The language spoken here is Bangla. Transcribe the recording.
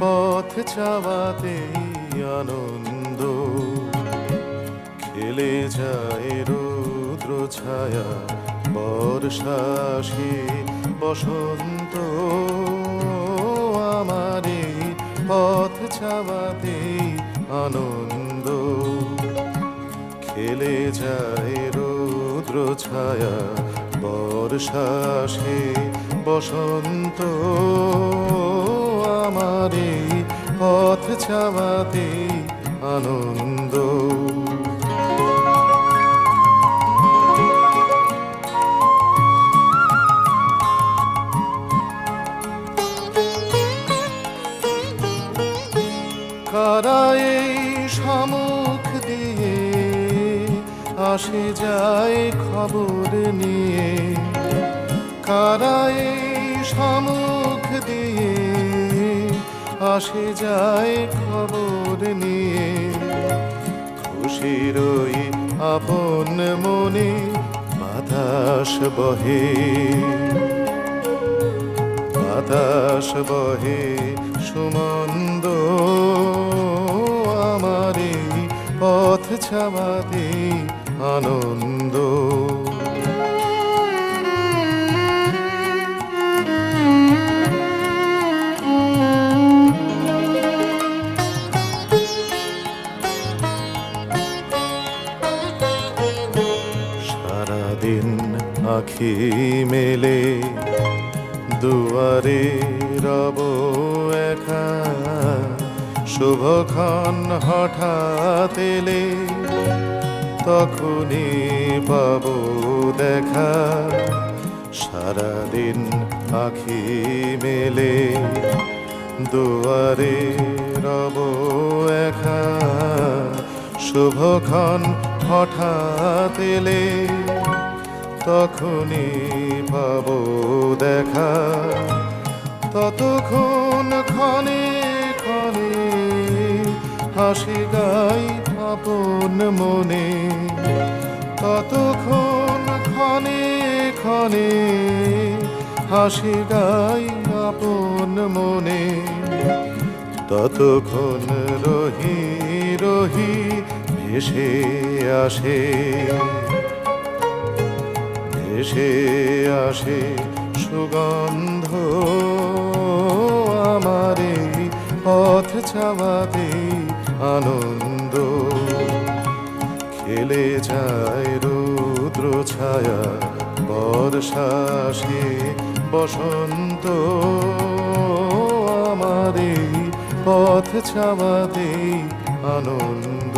পথ চাওয়াতে আনন্দ। খেলে যায় রুদ্র ছায়া বর্ষাসে বসন্ত। আমারে পথ চাওয়াতে আনন্দ। খেলে যায় রুদ্র ছায়া বর্ষাসে বসন্ত আমারে পথ চাওয়াতে আনন্দ। কারা এই দিয়ে আসে যায় খবর নিয়ে? কারা সমুখ দিয়ে আসে যায় খবর নিয়ে। খুশির ওই আপন মনে বাতাস বহে। বাতাস বহে, সুমন্দ আমারে পথ ছাওয়াতে আনন্দ। আখি মেলে, দুয়ারে রব একা। শুভক্ষণ হঠাৎ এলে, তখনই পাব দেখা। সারাদিন আখি মেলে, দুয়ারে রব একা। শুভক্ষণ হঠাৎ এলে তখনই পাব দেখা। ততক্ষণ ক্ষণে ক্ষণে হাসি গাই আপন মনে। ততক্ষণ ক্ষণে ক্ষণে হাসি গাই আপন মনে। ততক্ষণ রহি রহি ভেসে আসে। ভেসে আসে সুগন্ধ আমারে পথ চাওয়াতে আনন্দ। খেলে যায় রুদ্র ছায়া বর্ষাসে বসন্ত। আমারে পথ চাওয়াতে আনন্দ।